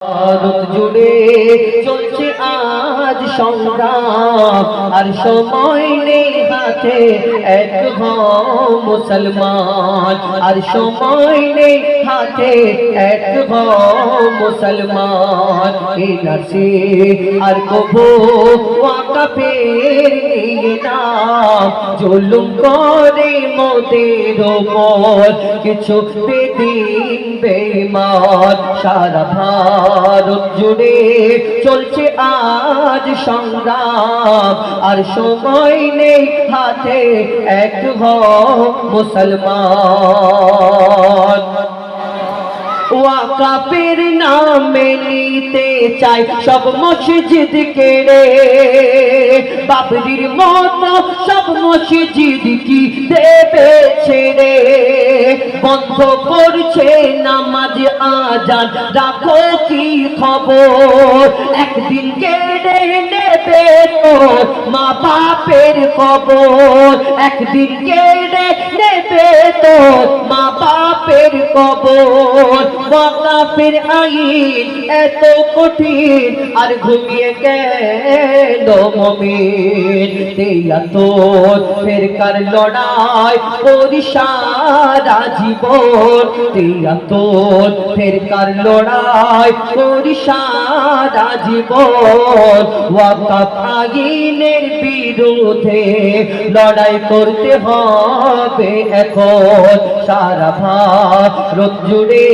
ভারত জুড়ে চলছে আজ সংগ্রাম, আর সময় নেই হাতে এক মুসলমান। আর সময় নেই হাতে এক মুসলমান। এ নাসে, আর কবো ওয়াকাফের নিয়ে নাম জুলুম করে মোদের ওপর, কিছু বেদিন বেমান সারা ভারত জুড়ে চলছে আজ সংগ্রাম, আর সময় নেই হাতে এক মুসলমান। ওয়াকাপের নামে নিতে চাই সব মসজিদ কেড়ে বাবরির মতো সব মসজিদ কি দেবে ছেড়ে? বন্ধ করছে নামাজ আজান, রাখো কি খবর? একদিন কেড়ে নেবে তো মা বাপের কবর। একদিন কেড়ে নেবে তো মা বাপের কবর। ওয়াকাফের আইন এত কঠিন, আর ঘুমিয়ে গেল মমিন। তোর ফেরকার লড়াই করি সারা জীবন তেয়া তোর ফেরকার লড়াই করি সারা জীবন ওয়াকাফ আইনের বিরুদ্ধে লড়াই করতে হবে এখন। সারা ভারত জুড়ে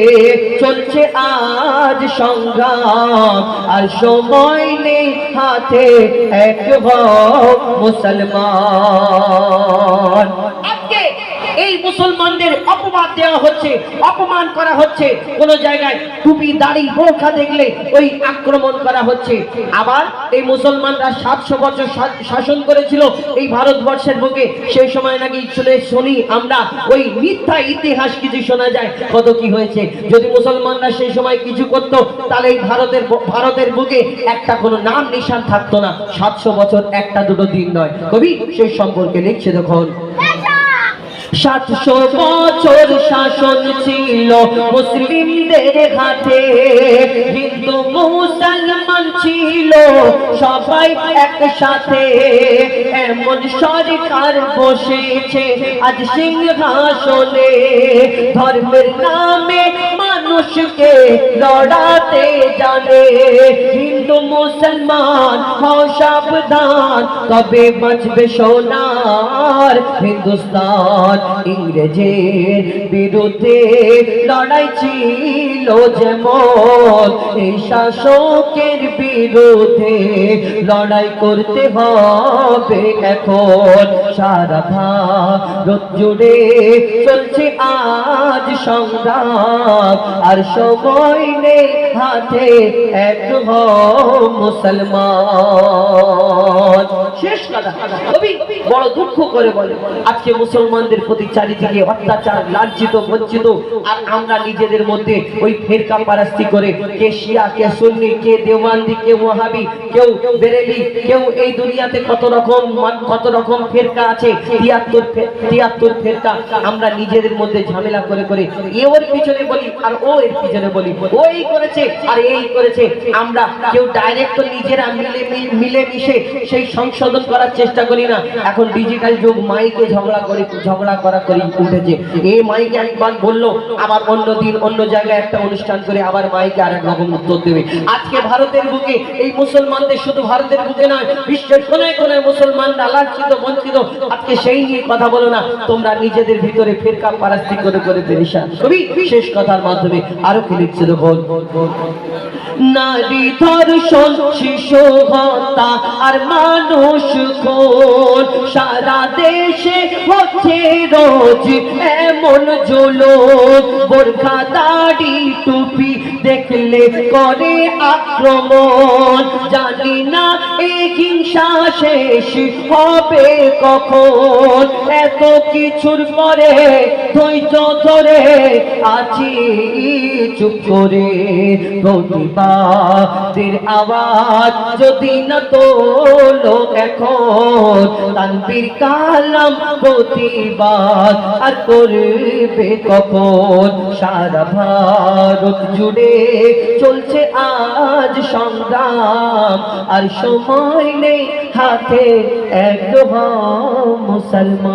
চলছে আজ সংগ্রাম। আর সময় নেই হাতে এক মুসলমান। মুসলমানদের অপবাদ দেওয়া হচ্ছে, অপমান করা হচ্ছে। কোন জায়গায় টুপি, দাড়ি, বোরখা দেখলে ওই আক্রমণ করা হচ্ছে। আবার এই মুসলমানরা সাতশো বছর শাসন করেছিল এই ভারতবর্ষের বুকে। সেই সময় নাকি শুনে শুনি আমরা ওই মিথ্যা ইতিহাস কিছু শোনা যায়। কত কি হয়েছে? যদি মুসলমানরা সেই সময় কিছু করতো, তাহলে এই ভারতের ভারতের বুকে একটা কোনো নাম নিশান থাকতো না। সাতশো বছর একটা দুটো দিন নয়। কবি, সেই সম্পর্কে লিখছে দেখুন সাতশো বছর শাসন ছিল। মুসলিমদের হাতে হিন্দু, মুসলমান ছিল। সবাই একসাথে এমন সরকার বসেছে। আজ সিংহাসনে ধর্মের নামে মানুষকে লড়াতে জানে। হিন্দু মুসলমান হও সাবধান কবে বাঁচবে সোনার হিন্দুস্তান। ইংরেজের বিরুদ্ধে লড়াই ছিল যেমন এই শাসকের বিরুদ্ধে লড়াই করতে হবে এখন। সারা ভারত জুড়ে চলছে আজ সংগ্রাম, আর সময় নেই হাতে এক মুসলমান। বড় দুঃখ করে বলে, আজকে মুসলমানদের প্রতি চারিদিকে অত্যাচার, লাঞ্ছিত, বঞ্চিত, আর আমরা নিজেদের মধ্যে ওই ফেরকা পারাস্তি করে, কে শিয়া, কে কে দেওয়ান্দি কে কেউ বেরেলি, কেউ এই দুনিয়াতে কত রকম কত রকম ফেরকা আছে, তিয়াত্তর তিয়াত্তর ফেরকা আমরা নিজেদের মধ্যে ঝামেলা করে করে পিছনে বলি, আর ও এর পিছনে বলি ও এই করেছে, আর এই করেছে, আমরা কেউ ডাইরেক্ট নিজেরা মিলে মিলে মিশে সেই সংশোধন করার চেষ্টা করি না। এখন ডিজিটাল যুগ মাইকে ঝগড়া করে, ঝগড়া করা করি, উঠেছে। এই মাইকে একবার বলল, আবার অন্য দিন, অন্য জায়গায় একটা অনুষ্ঠান করে আবার মাইকে আরেক রকম উত্তর দেবে। আজকে ভারতের বুকে, এই মুসলমানদের শুধু ভারতের বুকে নয়, বিশ্বের কোনায় কোনায় মুসলমানরা লাঞ্ছিত, বঞ্চিত। আজকে সেই নিয়ে কথা বলো না, তোমরা নিজেদের ভিতরে ফেরকা পারাস্তি করে করে পেরেশান কবি, শেষ কথার মাধ্যমে আরও কি লিখছে নারী ধর্ষণ, শিশু হত্যা আর মানুষ খুন। সারা দেশে হচ্ছে রোজ এমন জলো বোরখা, দাড়ি, টুপি দেখলে করে আক্রমণ। জানি না এই হিংসা শেষ হবে কখন? এত কিছুর পরে ধৈর্য ধরে আছি, চুপ করে প্রতিবাদের আওয়াজ যদি না এখন তানবীর কালাম প্রতিবাদ আর করবে কখন? সারা ভারত জুড়ে চলছে আজ সংগ্রাম, আর সময় নেই হাতে একদম মুসলমান।